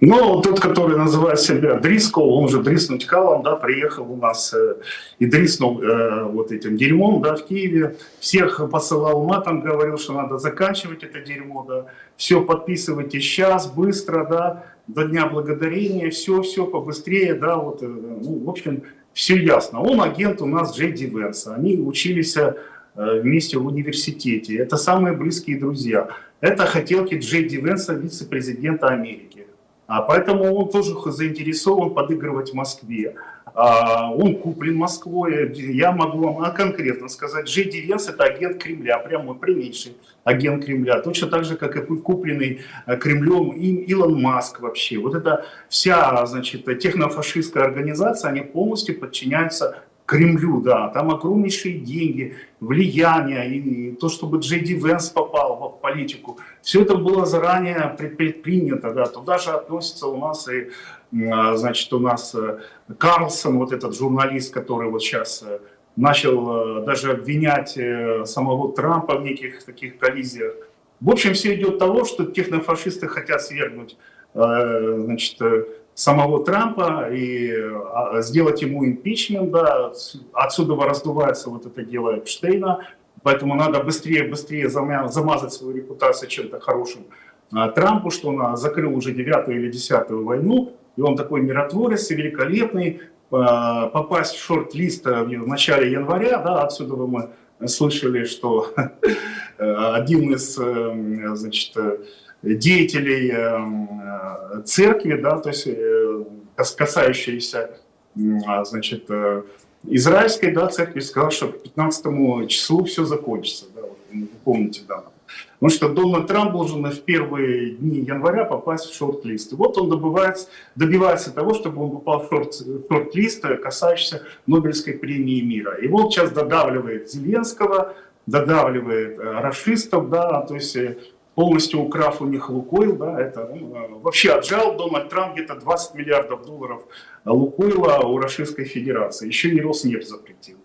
Ну, тот, который называет себя Дрискол, он же дриснуть калом, да, приехал у нас э, и дриснул э, вот этим дерьмом, да, в Киеве. Всех посылал матом, говорил, что надо заканчивать это дерьмо, да. Все подписывайте сейчас, быстро, да, до Дня Благодарения, все, все побыстрее, да, вот, э, ну, в общем, все ясно. Он агент у нас Джей Ди Венса. Они учились э, вместе в университете. Это самые близкие друзья. Это хотелки Джей Ди Венса, вице-президента Америки. А поэтому он тоже заинтересован подыгрывать Москве. А, он куплен Москвой. Я могу вам а конкретно сказать, Джей Ди Венс это агент Кремля, прямо прямейший агент Кремля. Точно так же, как и купленный э, Кремлем Илон Маск вообще. Вот эта вся, значит, технофашистская организация, они полностью подчиняются Кремлю, да, там огромнейшие деньги, влияние, и то, чтобы Джей Ди Венс попал в политику, все это было заранее предпринято, да, туда же относится у нас и, а, значит, у нас э, Карлсон, вот этот журналист, который вот сейчас э, начал э, даже обвинять самого Трампа в неких таких коллизиях. В общем, все идет того, что технофашисты хотят свергнуть, значит, самого Трампа и а, сделать ему импичмент, да, отсюда раздувается вот это дело Эпштейна, поэтому надо быстрее, быстрее замазать свою репутацию чем-то хорошим а, Трампу, что он закрыл уже девятую или десятую войну, и он такой миротворец, великолепный, а, попасть в шорт-лист в начале января, да, отсюда мы слышали, что один из, эм, значит, деятелей эм, э, церкви, да, то есть э, касающиеся, а, значит, э, израильской, да, церкви, сказал, что к 15 числу все закончится, да, вы помните, да. Потому что Дональд Трамп должен в первые дни января попасть в шорт-лист. И вот он добивается, добивается того, чтобы он попал в шорт-лист, касающийся Нобелевской премии мира. И вот сейчас додавливает Зеленского, додавливает расистов, да, то есть полностью украв у них Лукойл, да, это ну, э, вообще отжал Дональд Трамп где-то 20 миллиардов долларов Лукойла у Российской Федерации, еще и Роснефть запретил.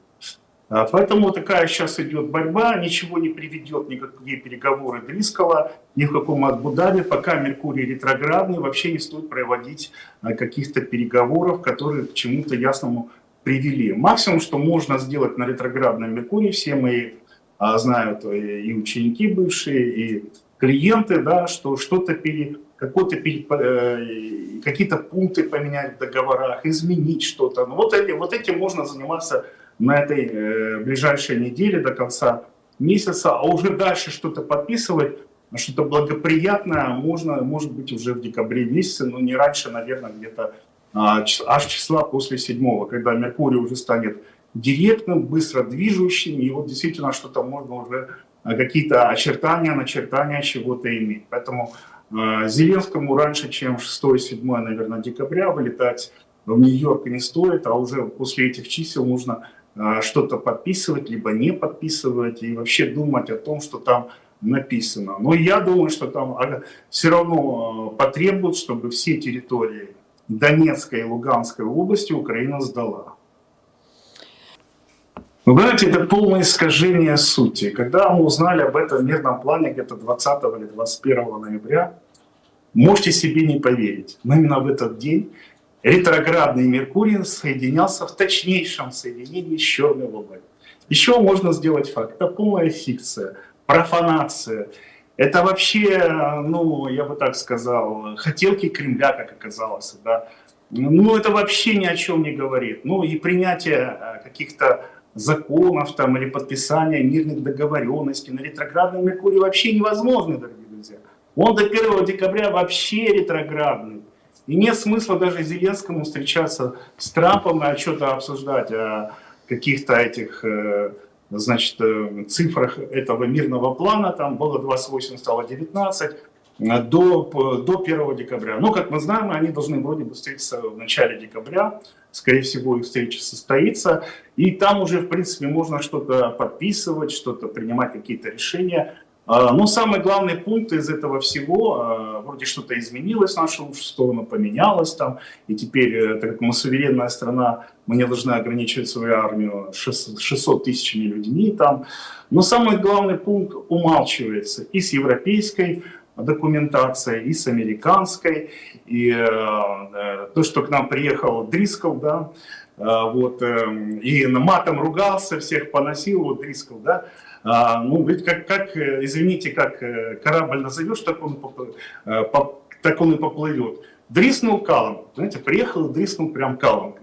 А, поэтому такая сейчас идет борьба, ничего не приведет, никакие переговоры Дрискала, ни в каком Абу-Даби, пока Меркурий ретроградный, вообще не стоит проводить а, каких-то переговоров, которые к чему-то ясному привели. Максимум, что можно сделать на ретроградном Меркурии, все мои а, знают и ученики бывшие, и клиенты, да, что что-то пере, какой-то пере, э, какие-то пункты поменять в договорах, изменить что-то. Ну, вот, эти, вот этим можно заниматься на этой э, ближайшей неделе до конца месяца, а уже дальше что-то подписывать, что-то благоприятное можно, может быть, уже в декабре месяце, но не раньше, наверное, где-то а, аж числа после седьмого, когда Меркурий уже станет директным, быстро движущим, и вот действительно что-то можно уже какие-то очертания, начертания чего-то иметь. Поэтому э, Зеленскому раньше, чем 6-7, наверное, декабря вылетать в Нью-Йорк не стоит, а уже после этих чисел нужно э, что-то подписывать, либо не подписывать, и вообще думать о том, что там написано. Но я думаю, что там все равно э, потребуют, чтобы все территории Донецкой и Луганской области Украина сдала. Вы знаете, это полное искажение сути. Когда мы узнали об этом мирном плане где-то 20 или 21 ноября, можете себе не поверить, но именно в этот день ретроградный Меркурий соединялся в точнейшем соединении с черной луной. Еще можно сделать факт. Это полная фикция, профанация. Это вообще, ну, я бы так сказал, хотелки Кремля, как оказалось. Да? Ну, это вообще ни о чем не говорит. Ну, и принятие э, каких-то законов там, или подписания мирных договоренностей на ретроградном Меркурии вообще невозможно, дорогие друзья. Он до 1 декабря вообще ретроградный. И нет смысла даже Зеленскому встречаться с Трампом и что-то обсуждать о каких-то этих э, значит, э, цифрах этого мирного плана. Там было 28, стало 19 э, до, до 1 декабря. Но, как мы знаем, они должны вроде бы встретиться в начале декабря скорее всего, их встреча состоится. И там уже, в принципе, можно что-то подписывать, что-то принимать какие-то решения. А, но самый главный пункт из этого всего, а, вроде что-то изменилось в нашу сторону, поменялось там, и теперь, э, так как мы суверенная страна, мы не должны ограничивать свою армию 600 тысячами людьми там. Но самый главный пункт умалчивается и с европейской документация, и с американской, и э, э, то, что к нам приехал Дрисков, да, э, вот, э, и матом ругался, всех поносил, вот Дрисков, да, а, ну, ведь как, как, э, извините, как э, корабль назовешь, так он, поп- поп- так он и поплывет. Дриснул калом, знаете, приехал и дриснул прям калом.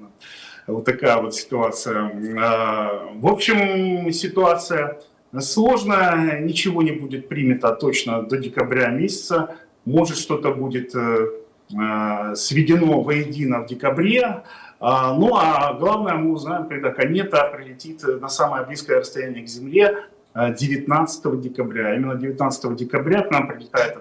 Вот такая вот ситуация. А, В общем, ситуация сложная, ничего не будет принято точно до декабря месяца. Может, что-то будет э, э, сведено воедино в декабре. А, Ну а главное, мы узнаем, когда комета прилетит на самое близкое расстояние к Земле э, 19 декабря. Именно 19 декабря к нам прилетает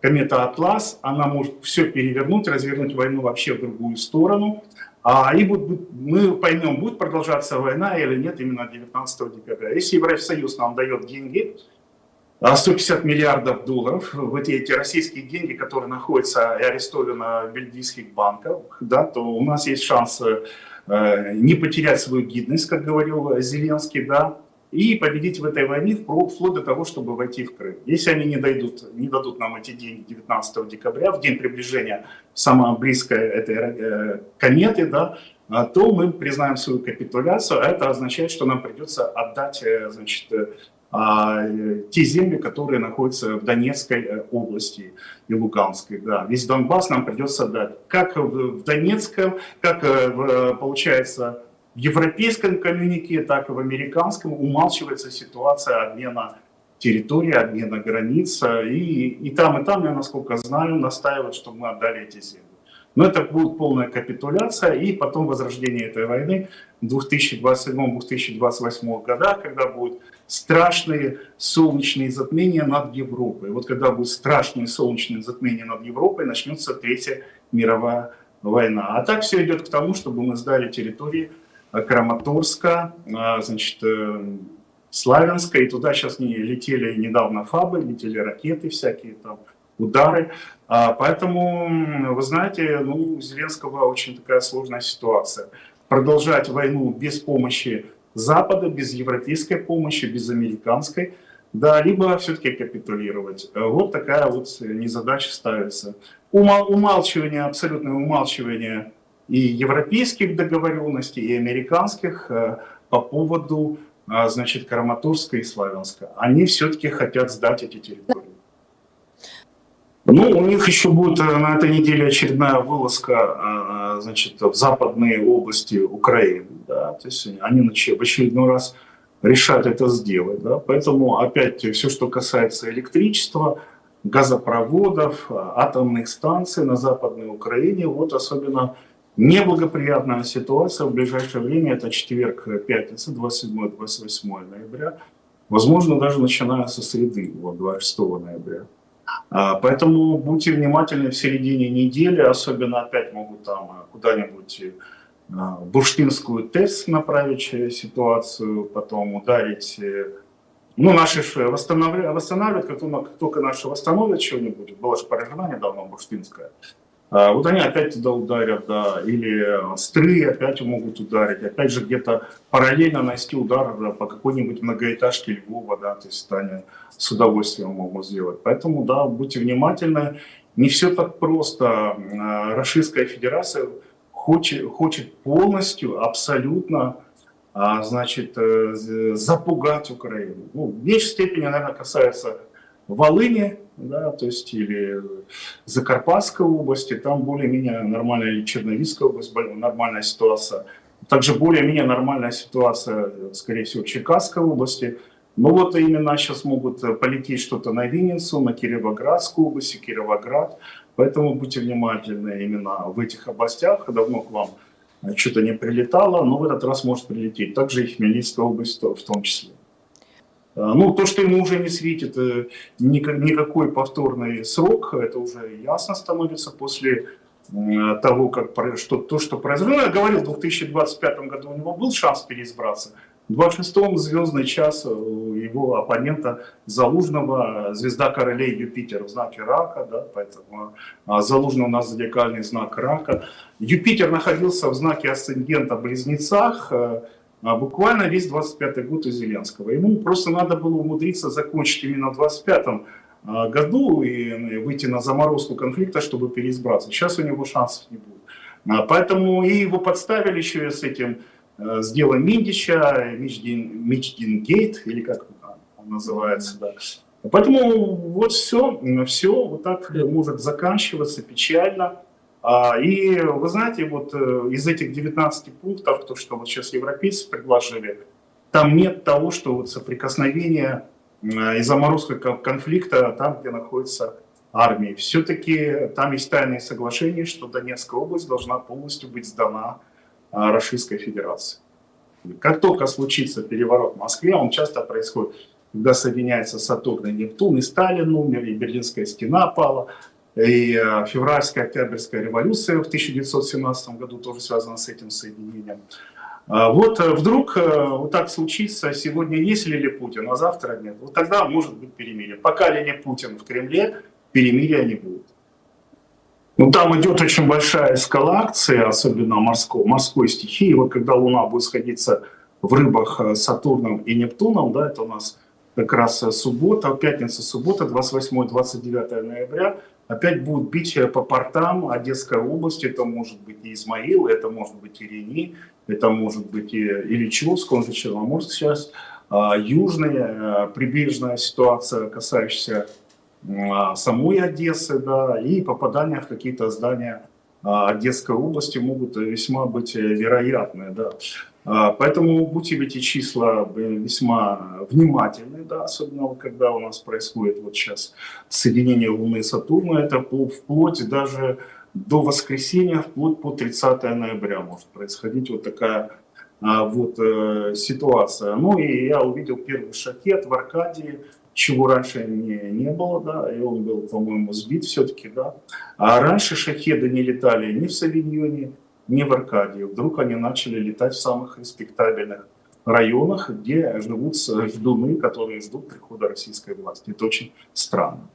комета Атлас. Она может все перевернуть, развернуть войну вообще в другую сторону. А, и будет- мы поймем, будет продолжаться война или нет именно 19 декабря. Если Евросоюз нам дает деньги, а 150 миллиардов долларов, вот эти российские деньги, которые находятся и арестованы в бельгийских банках, да, то у нас есть шанс э, не потерять свою гидность, как говорил Зеленский, да, и победить в этой войне вплоть до того, чтобы войти в Крым. Если они не, дойдут, не дадут нам эти деньги 19 декабря, в день приближения самое близкое этой э, кометы, да, а, то мы признаем свою капитуляцию, а это означает, что нам придется отдать э, значит, э, а, э, те земли, которые находятся в Донецкой области и Луганской. Да. Весь Донбасс нам придется отдать. Как в Донецком, как, получается, европейском коммюнике, так и в американском умалчивается ситуация обмена территории, обмена границ. И, и там, и там, я насколько знаю, настаивают, чтобы мы отдали эти земли. Но это будет полная капитуляция и потом возрождение этой войны в 2027-2028 годах, когда будут страшные солнечные затмения над Европой. Вот когда будут страшные солнечные затмения над Европой, начнется Третья мировая война. А так все идет к тому, чтобы мы сдали территории э, Краматорска, э, значит, э, Славянска, и туда сейчас не летели недавно фабы, летели ракеты всякие там, удары. А, Поэтому, вы знаете, ну, у Зеленского очень такая сложная ситуация. Продолжать войну без помощи Запада, без европейской помощи, без американской, да, либо все-таки капитулировать. Э, Вот такая вот незадача ставится. Ума- Умалчивание, абсолютное умалчивание и европейских договоренностей, и американских э, по поводу, а, значит, Краматорска и Славянска. Они все-таки хотят сдать эти территории. Ну, у них еще будет э, на этой неделе очередная вылазка, э, значит, в западные области Украины, да, то есть они в очередной раз решат это сделать, да, поэтому опять все, что касается электричества, газопроводов, э, атомных станций на Западной Украине, вот особенно неблагоприятная ситуация в ближайшее время, это четверг, э, пятница, 27-28 ноября, возможно, даже начиная со среды, вот, 26 ноября. А, Поэтому будьте внимательны в середине недели, особенно опять могут там а, куда-нибудь а, бурштинскую ТЭС направить э, ситуацию, потом ударить. э, Ну, наши восстанавливают, восстанавливают как, только, наши восстановят что-нибудь, была же поражена недавно бурштинская, а, вот они опять туда ударят, да, или стры опять могут ударить, опять же где-то параллельно нанести удар да, по какой-нибудь многоэтажке Львова, да, то есть они с удовольствием могут сделать. Поэтому, да, будьте внимательны, не все так просто. А, Российская Федерация хочет, хочет полностью, абсолютно, а, значит, э, запугать Украину. Ну, в меньшей степени, наверное, касается Волыни, да, то есть или Закарпатской области, там более-менее нормальная, или Черновицкая область, нормальная ситуация. Также более-менее нормальная ситуация, скорее всего, в Черкасской области. Но вот именно сейчас могут э, полететь что-то на Винницу, на Кировоградскую область, Кировоград. Поэтому будьте внимательны именно в этих областях. Давно к вам э, что-то не прилетало, но в этот раз может прилететь. Также и Хмельницкая область в том числе. А, Ну, то, что ему уже не светит э, ника- никакой повторный срок, это уже ясно становится после того, как что, то, что произошло. Ну, я говорил, в 2025 году у него был шанс переизбраться. В 26-м звездный час у его оппонента Залужного, звезда королей Юпитер в знаке рака, да, поэтому а, Залужный у нас зодиакальный знак рака. Юпитер находился в знаке асцендента близнецах, э, буквально весь 25-й год у Зеленского. Ему просто надо было умудриться закончить именно в 25-м а, году и э, выйти на заморозку конфликта, чтобы переизбраться. Сейчас у него шансов не будет. А, Поэтому и его подставили еще с этим, э, с делом Миндича, Мичдин, Мичдин Гейт, или как он называется, да. Поэтому вот все, все вот так может заканчиваться печально. А, И вы знаете, вот э, из этих 19 пунктов, то, что вот сейчас европейцы предложили, там нет того, что вот соприкосновение э, и заморозка кон- конфликта там, где находится армии. Все-таки там есть тайные соглашения, что Донецкая область должна полностью быть сдана а, Российской Федерации. Как только случится переворот в Москве, он часто происходит, когда соединяется Сатурн и Нептун, и Сталин умер, и Берлинская стена пала, и э, февральская, октябрьская революция в 1917 году тоже связана с этим соединением. А Вот э, вдруг э, вот так случится, сегодня есть Лили Путин, а завтра нет. Вот тогда может быть перемирие. Пока Лили Путин в Кремле, перемирия не будет. Ну, там идет очень большая эскалация, особенно морской, морской стихии. Вот когда Луна будет сходиться в рыбах с Сатурном и Нептуном, да, это у нас как раз суббота, пятница, суббота, 28-29 ноября, опять будут бить по портам Одесской области, это может быть и Измаил, это может быть и Рени, это может быть и Ильичевск, он же Черноморск сейчас, а, южная, э, прибрежная ситуация, касающаяся а, самой Одессы, да, и попадания в какие-то здания а, Одесской области могут весьма быть э, вероятны, да. А, Поэтому будьте в эти числа э, весьма внимательны, да, особенно вот когда у нас происходит вот сейчас соединение Луны и Сатурна, это вплоть даже до воскресенья, вплоть по 30 ноября может происходить вот такая а, вот э, ситуация. Ну и я увидел первый шахет в Аркадии, чего раньше не, не было, да, и он был, по-моему, сбит все-таки, да. А раньше шахеды не летали ни в Савиньоне, ни в Аркадии. Вдруг они начали летать в самых респектабельных районах, где живут ждуны, которые ждут прихода российской власти. Это очень странно.